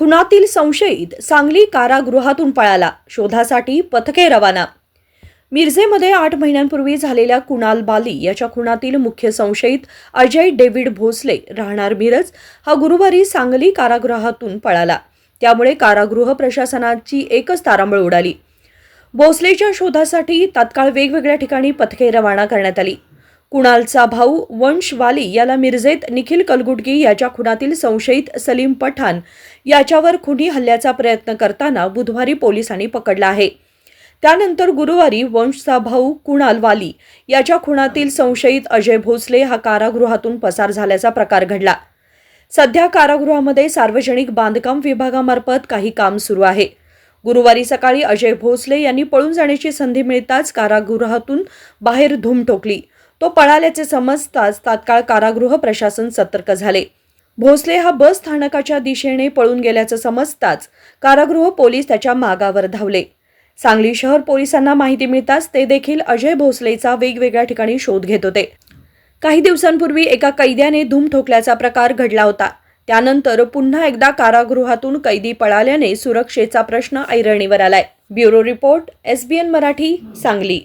खुनातील संशयित सांगली कारागृहातून पळाला. शोधासाठी पथके रवाना. मिरजेमध्ये आठ महिन्यांपूर्वी झालेल्या कुणाल बाली याच्या खुनातील मुख्य संशयित अजय डेव्हिड भोसले राहणार मिरज हा गुरुवारी सांगली कारागृहातून पळाला. त्यामुळे कारागृह प्रशासनाची एकच तारांबळ उडाली. भोसलेच्या शोधासाठी तात्काळ वेगवेगळ्या ठिकाणी पथके रवाना करण्यात आली. कुणालचा भाऊ वंश वाली याला मिरजेत निखिल कलगुटगी याच्या खुनातील संशयित सलीम पठाण याच्यावर खुनी हल्ल्याचा प्रयत्न करताना बुधवारी पोलिसांनी पकडला आहे. त्यानंतर गुरुवारी वंशचा भाऊ कुणाल वाली याच्या खुनातील संशयित अजय भोसले हा कारागृहातून पसार झाल्याचा प्रकार घडला. सध्या कारागृहामध्ये सार्वजनिक बांधकाम विभागामार्फत काही काम सुरू आहे. गुरुवारी सकाळी अजय भोसले यांनी पळून जाण्याची संधी मिळताच कारागृहातून बाहेर धूम ठोकली. तो पळाल्याचे समजताच तात्काळ कारागृह प्रशासन सतर्क झाले. भोसले हा बस स्थानकाच्या दिशेने पळून गेल्याचं समजताच कारागृह पोलीस त्याच्या मागावर धावले. सांगली शहर पोलिसांना माहिती मिळताच ते देखील अजय भोसलेचा वेगवेगळ्या ठिकाणी शोध घेत होते. काही दिवसांपूर्वी एका कैद्याने धूम ठोकल्याचा प्रकार घडला होता. त्यानंतर पुन्हा एकदा कारागृहातून कैदी पळाल्याने सुरक्षेचा प्रश्न ऐरणीवर आलाय. Bureau report SBN Marathi Sangli.